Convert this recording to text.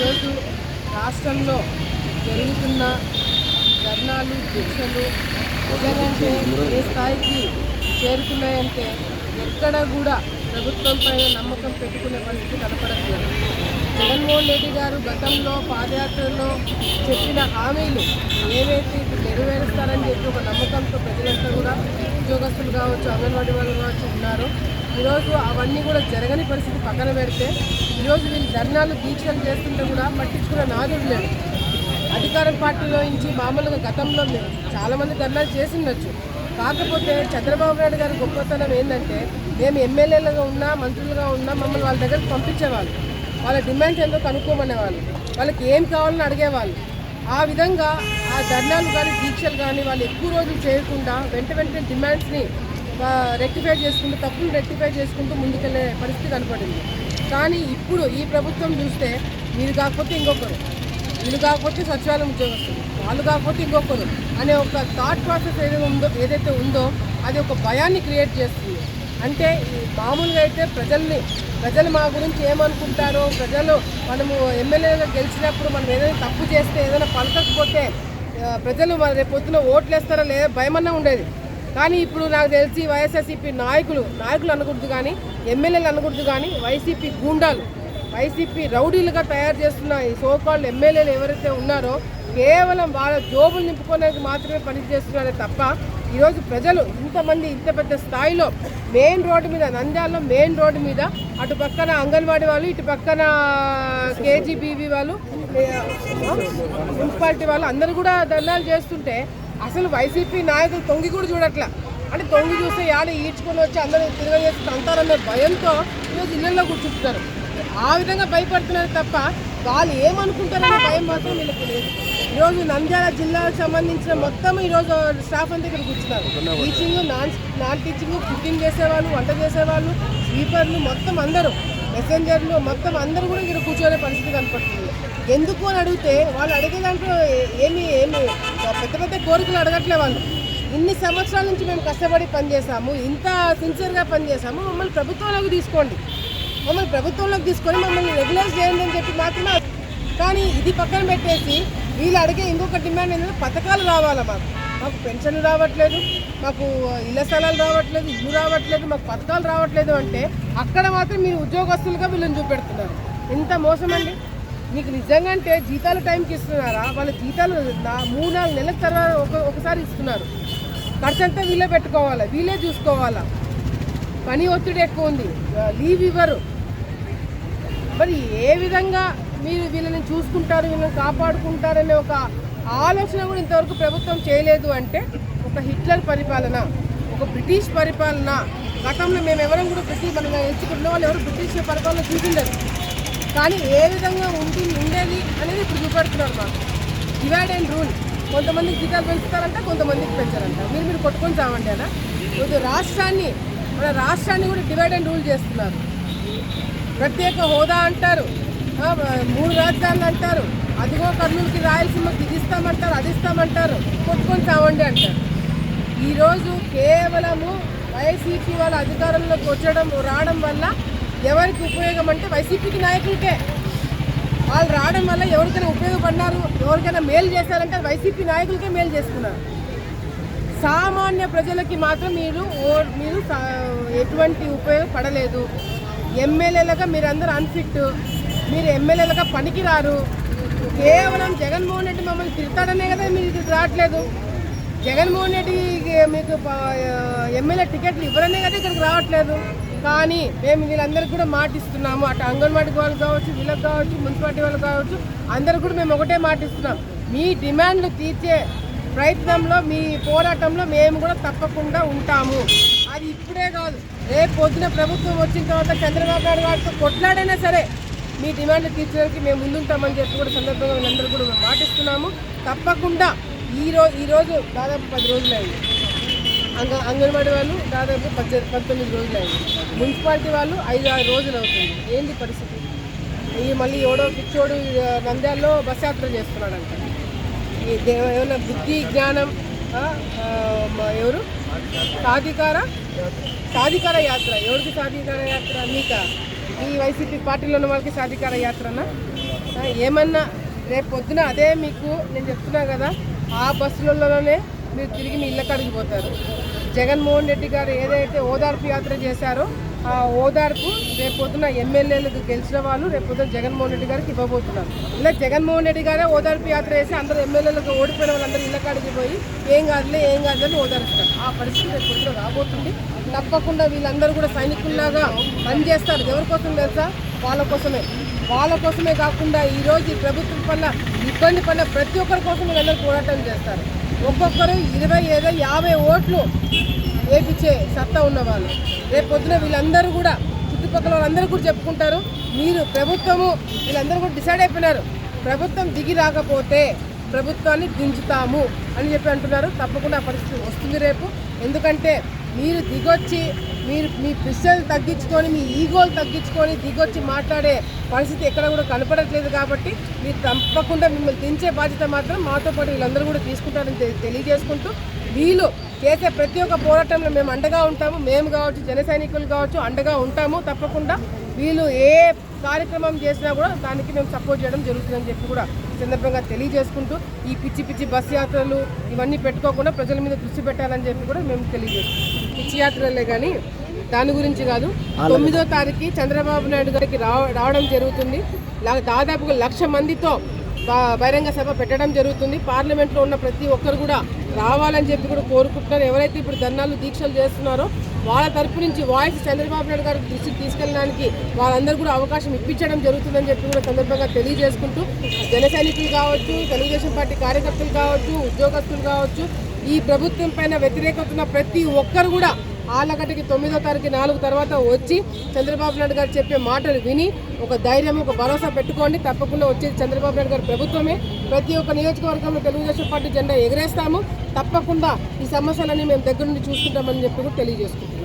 ఈరోజు రాష్ట్రంలో జరుగుతున్న ధర్నాలు దీక్షలు నిజంగానే ఏ స్థాయికి చేరుకున్నాయంటే ఎక్కడ కూడా ప్రభుత్వం పైన నమ్మకం పెట్టుకునే పరిస్థితి కనపడట్లేదు జగన్మోహన్ రెడ్డి గారు గతంలో పాదయాత్రలో చెప్పిన హామీలు ఏవైతే ఇప్పుడు నెరవేరుస్తారని చెప్పి ఒక నమ్మకంతో ప్రజలంతా కూడా ఉద్యోగస్తులు కావచ్చు అంగన్వాడీ వాళ్ళు కావచ్చు ఉన్నారు. ఈరోజు అవన్నీ కూడా జరగని పరిస్థితి పక్కన పెడితే ఈరోజు వీళ్ళు ధర్నాలు దీక్షలు చేస్తుంటే కూడా పట్టించుకున్న నాదుడు లేదు అధికారం పార్టీలో నుంచి మామూలుగా గతంలో చాలామంది ధర్నాలు చేసిండొచ్చు. కాకపోతే చంద్రబాబు నాయుడు గారి గొప్పతనం ఏంటంటే మేము ఎమ్మెల్యేలుగా ఉన్నా మంత్రులుగా ఉన్నా మమ్మల్ని వాళ్ళ దగ్గరకు పంపించేవాళ్ళు. వాళ్ళ డిమాండ్స్ ఏందో కనుక్కోమనేవాళ్ళు వాళ్ళకి ఏం కావాలని అడిగేవాళ్ళు. ఆ విధంగా ఆ ధర్నాలు కానీ దీక్షలు కానీ వాళ్ళు ఎక్కువ రోజులు చేయకుండా వెంట వెంటనే డిమాండ్స్ని రెక్టిఫై చేసుకుంటూ తప్పులు రెక్టిఫై చేసుకుంటూ ముందుకెళ్ళే పరిస్థితి కనపడింది. కానీ ఇప్పుడు ఈ ప్రభుత్వం చూస్తే మీరు కాకపోతే ఇంకొకరు. వీళ్ళు కాకపోతే సచివాలయం ఉద్యోగస్తులు. వాళ్ళు కాకపోతే ఇంకొకరు అనే ఒక థాట్ ప్రాసెస్ ఏదైతే ఉందో ఏదైతే ఉందో అది ఒక భయాన్ని క్రియేట్ చేస్తుంది. అంటే మామూలుగా అయితే ప్రజల్ని ప్రజలు మా గురించి ఏమనుకుంటారో ప్రజలు మనము ఎమ్మెల్యేగా గెలిచినప్పుడు మనం ఏదైనా తప్పు చేస్తే ఏదైనా పలకకపోతే ప్రజలు మన రేపొద్దున ఓట్లు వేస్తారా లేదా భయమన్నా ఉండేది. కానీ ఇప్పుడు నాకు తెలిసి వైఎస్ఆర్సీపీ నాయకులు నాయకులు అనకూడదు కానీ ఎమ్మెల్యేలు అనకూడదు కానీ వైసీపీ గూండాలు వైసీపీ రౌడీలుగా తయారు చేస్తున్న ఈ సోకాళ్ళు ఎమ్మెల్యేలు ఎవరైతే ఉన్నారో కేవలం వాళ్ళ జోబులు నింపుకోవడానికి మాత్రమే పనిచేస్తున్నారే తప్ప ఈరోజు ప్రజలు ఇంతమంది ఇంత పెద్ద స్థాయిలో మెయిన్ రోడ్డు మీద నంద్యాలలో మెయిన్ రోడ్డు మీద అటు పక్కన అంగన్వాడీ వాళ్ళు ఇటు పక్కన కేజీబీవీ వాళ్ళు మున్సిపాలిటీ వాళ్ళు అందరూ కూడా ధర్నాలు చేస్తుంటే అసలు వైసీపీ నాయకులు తొంగి కూడా చూడట్లా. అంటే తొంగి చూస్తే యాడ ఈడ్చుకొని వచ్చి అందరూ తిరగజేసి తంతారనే భయంతో ఈరోజు ఇళ్ళలో కూర్చుంటున్నారు. ఆ విధంగా భయపడుతున్నారు తప్ప వాళ్ళు ఏమనుకుంటారనే భయం మాత్రం వీళ్ళకి లేదు. ఈరోజు నంద్యాల జిల్లాకు సంబంధించిన మొత్తం ఈరోజు స్టాఫ్ అంతా ఇక్కడ కూర్చున్నారు. Teaching non non teaching cooking చేసేవాళ్ళు వంట చేసేవాళ్ళు స్వీపర్లు మొత్తం అందరూ మెసెంజర్లు మొత్తం అందరూ కూడా ఇక్కడ కూర్చోనే పరిస్థితి కనపడుతుంది. ఎందుకు అని అడిగితే వాళ్ళు అడిగే దాంట్లో ఏమి ఏమి పెద్ద పెద్ద కోరికలు అడగట్లే వాళ్ళు. ఇన్ని సంవత్సరాల నుంచి మేము కష్టపడి పనిచేసాము ఇంత సిన్సియర్గా పనిచేసాము మమ్మల్ని ప్రభుత్వంలోకి తీసుకోండి. మమ్మల్ని ప్రభుత్వంలోకి తీసుకొని మమ్మల్ని రెగ్యులైజ్ చేయండి అని చెప్పి మాత్రమే కానీ ఇది పక్కన పెట్టేసి వీళ్ళు అడిగే ఇంకొక డిమాండ్ ఏంటంటే పథకాలు రావాలా మాకు. మాకు పెన్షన్లు రావట్లేదు మాకు ఇళ్ళ స్థలాలు రావట్లేదు ఇల్లు రావట్లేదు మాకు పథకాలు రావట్లేదు అంటే అక్కడ మాత్రం మీరు ఉద్యోగస్తులుగా వీళ్ళని చూపెడుతున్నారు. ఇంత మోసం నీకు మీకు నిజంగా అంటే జీతాలు టైంకి ఇస్తున్నారా? వాళ్ళ జీతాలు మూడు నాలుగు నెలల తర్వాత ఒక ఒకసారి ఇస్తున్నారు. ఖర్చు అంతా వీళ్ళే పెట్టుకోవాలా? వీళ్ళే చూసుకోవాలా? పని ఒత్తిడి ఎక్కువ ఉంది. లీవ్ ఇవ్వరు. మరి ఏ విధంగా మీరు వీళ్ళని చూసుకుంటారు వీళ్ళని కాపాడుకుంటారనే ఒక ఆలోచన కూడా ఇంతవరకు ప్రభుత్వం చేయలేదు అంటే ఒక హిట్లర్ పరిపాలన ఒక బ్రిటిష్ పరిపాలన గతంలో మేము ఎవరం కూడా బ్రిటిష్ మనం ఎంచుకున్న వాళ్ళు ఎవరు బ్రిటిష్ పరిపాలన చూసిండరు. కానీ ఏ విధంగా ఉంటుంది ఉండేది అనేది ఇప్పుడు చూపెడుతున్నారు మాకు. డివైడ్ అండ్ రూల్ కొంతమందికి జీతాలు పెంచుతారంట కొంతమందికి పెంచారంట. మీరు మీరు కొట్టుకొని చావండి అనా ఇది రాష్ట్రాన్ని మన రాష్ట్రాన్ని కూడా డివైడ్ అండ్ రూల్ చేస్తున్నారు. ప్రత్యేక హోదా అంటారు. మూడు రాజధానులు అంటారు. అదిగో కర్నూలుకి రాయలసీమకి ఇది ఇస్తామంటారు అది ఇస్తామంటారు. కొట్టుకొని చావండి అంటారు. ఈరోజు కేవలము వైసీపీ వాళ్ళ అధికారంలోకి వచ్చడం రావడం వల్ల ఎవరికి ఉపయోగం అంటే వైసీపీకి నాయకులకే. వాళ్ళు రావడం వల్ల ఎవరికైనా ఉపయోగపడినారు ఎవరికైనా మేలు చేశారంటే వైసీపీ నాయకులకే మేలు చేస్తున్నారు సామాన్య ప్రజలకి మాత్రం మీరు ఓ- మీరు సా- ఎటువంటి ఉపయోగపడలేదు. ఎమ్మెల్యేలుగా మీరందరూ అన్ఫిట్ మీరు ఎమ్మెల్యేలుగా పనికిరారు. కేవలం జగన్మోహన్ రెడ్డి మమ్మల్ని తిడతాడనే కదా మీరు ఇక్కడికి రావట్లేదు. జగన్మోహన్ రెడ్డి మీకు ఎమ్మెల్యే టికెట్లు ఇవ్వరనే కదా ఇక్కడికి రావట్లేదు. కానీ మేము వీళ్ళందరికీ కూడా మాటిస్తున్నాము. అటు అంగన్వాడీ వాళ్ళు కావచ్చు వీళ్ళకి కావచ్చు మున్సిపాలిటీ వాళ్ళు కావచ్చు అందరూ కూడా మేము ఒకటే మాటిస్తున్నాం. మీ డిమాండ్లు తీర్చే ప్రయత్నంలో మీ పోరాటంలో మేము కూడా తప్పకుండా ఉంటాము. అది ఇప్పుడే కాదు. రేపు పొద్దున ప్రభుత్వం వచ్చిన తర్వాత చంద్రబాబు నాయుడు గారితో కొట్లాడైనా సరే మీ డిమాండ్లు తీర్చడానికి మేము ముందుంటామని చెప్పి కూడా సందర్భంగా వీళ్ళందరూ కూడా మాటిస్తున్నాము. తప్పకుండా ఈ రోజు దాదాపు పది రోజులు అంగ అంగన్వాడీ వాళ్ళు దాదాపు పద్దెనిమిది పంతొమ్మిది రోజులు అయింది మున్సిపాలిటీ వాళ్ళు ఐదు ఆరు రోజులు అవుతుంది. ఏంది పరిస్థితి? ఈ మళ్ళీ ఎవడో పిచ్చోడు నంద్యాల్లో నంద్యాలలో బస్ యాత్ర చేస్తున్నాడంట. ఈ ఏమైనా బుద్ధి జ్ఞానం ఎవరు? సాధికార? సాధికార యాత్ర. ఎవరికి సాధికార యాత్ర? మీక? ఈ వైసీపీ పార్టీలో ఉన్న వాళ్ళకి సాధికార యాత్రనా? ఏమన్నా రేపు పొద్దున అదే మీకు నేను చెప్తున్నా కదా ఆ బస్సులలోనే మీరు తిరిగి మీ ఇళ్ళ కడిగిపోతారు జగన్మోహన్ రెడ్డి గారు ఏదైతే ఓదార్పు యాత్ర చేశారో ఆ ఓదార్పు రేపొద్దున ఎమ్మెల్యేలకు గెలిచిన వాళ్ళు రేపొద్దున జగన్మోహన్ రెడ్డి గారికి ఇవ్వబోతున్నారు. ఇలా జగన్మోహన్ రెడ్డి గారే ఓదార్పు యాత్ర చేసి అందరూ ఎమ్మెల్యేలకు ఓడిపోయిన వాళ్ళందరూ ఇళ్ళ కాడికి పోయి ఏం కాదులే ఏం కాదులే అని ఓదారుస్తారు ఆ పరిస్థితి రేపు రాబోతుంది. తప్పకుండా వీళ్ళందరూ కూడా సైనికుల్లాగా పనిచేస్తారు ఎవరి కోసం తెలుసా? వాళ్ళ కోసమే. వాళ్ళ కోసమే కాకుండా ఈరోజు ఈ ప్రభుత్వం వల్ల ఇబ్బంది పడిన ప్రతి ఒక్కరి కోసం వీళ్ళందరూ పోరాటం చేస్తారు. ఒక్కొక్కరు ఇరవై ఏదో యాభై ఓట్లు వేపించే సత్తా ఉన్నవాళ్ళు. రేపు పొద్దున వీళ్ళందరూ కూడా చుట్టుపక్కల వాళ్ళందరూ కూడా చెప్పుకుంటారు. మీరు ప్రభుత్వము వీళ్ళందరూ కూడా డిసైడ్ అయిపోయినారు. ప్రభుత్వం దిగి రాకపోతే ప్రభుత్వాన్ని దించుతాము అని చెప్పి అంటున్నారు. తప్పకుండా పరిస్థితి వస్తుంది రేపు. ఎందుకంటే మీరు దిగొచ్చి మీరు మీ పిస్టల్ తగ్గించుకొని మీ ఈగోలు తగ్గించుకొని దిగొచ్చి మాట్లాడే పరిస్థితి ఎక్కడ కూడా కనపడట్లేదు కాబట్టి మీరు తప్పకుండా మిమ్మల్ని దించే బాధ్యత మాత్రం మాతో పాటు వీళ్ళందరూ కూడా తీసుకుంటారని తెలియజేసుకుంటూ వీళ్ళు చేసే ప్రతి ఒక్క పోరాటంలో మేము అండగా ఉంటాము. మేము కావచ్చు జన సైనికులు కావచ్చు అండగా ఉంటాము తప్పకుండా. వీళ్ళు ఏ కార్యక్రమం చేసినా కూడా దానికి మేము సపోర్ట్ చేయడం జరుగుతుందని చెప్పి కూడా సందర్భంగా తెలియజేసుకుంటూ ఈ పిచ్చి పిచ్చి బస్ యాత్రలు ఇవన్నీ పెట్టుకోకుండా ప్రజల మీద దృష్టి పెట్టాలని చెప్పి కూడా మేము తెలియజేసుకుంటాం పిచ్చి యాత్రలే కానీ దాని గురించి కాదు. తొమ్మిదో తారీఖు చంద్రబాబు నాయుడు గారికి రావ రావడం జరుగుతుంది. దాదాపుగా లక్ష మందితో బహిరంగ సభ పెట్టడం జరుగుతుంది. పార్లమెంట్లో ఉన్న ప్రతి ఒక్కరు కూడా రావాలని చెప్పి కూడా కోరుకుంటున్నారు. ఎవరైతే ఇప్పుడు ధర్నాలు దీక్షలు చేస్తున్నారో వాళ్ళ తరపు నుంచి వాయిస్ చంద్రబాబు నాయుడు గారికి దృష్టికి తీసుకెళ్ళడానికి వాళ్ళందరూ కూడా అవకాశం ఇప్పించడం జరుగుతుందని చెప్పి కూడా సందర్భంగా తెలియజేసుకుంటూ జన సైనికులు కావచ్చు తెలుగుదేశం పార్టీ కార్యకర్తలు కావచ్చు ఉద్యోగస్తులు కావచ్చు ఈ ప్రభుత్వం పైన వ్యతిరేకత ఉన్న ప్రతి ఒక్కరు కూడా ఆలగడ్డకి తొమ్మిదో తారీఖు నాలుగు తర్వాత వచ్చి చంద్రబాబు నాయుడు గారు చెప్పే మాటలు విని ఒక ధైర్యం ఒక భరోసా పెట్టుకోండి. తప్పకుండా వచ్చేది చంద్రబాబు నాయుడు గారి ప్రభుత్వమే. ప్రతి ఒక్క నియోజకవర్గంలో తెలుగుదేశం పార్టీ జెండా ఎగరేస్తాము. తప్పకుండా ఈ సమస్యలన్నీ మేము దగ్గర నుండి చూసుకుంటామని చెప్పి కూడా తెలియజేసుకుంటాం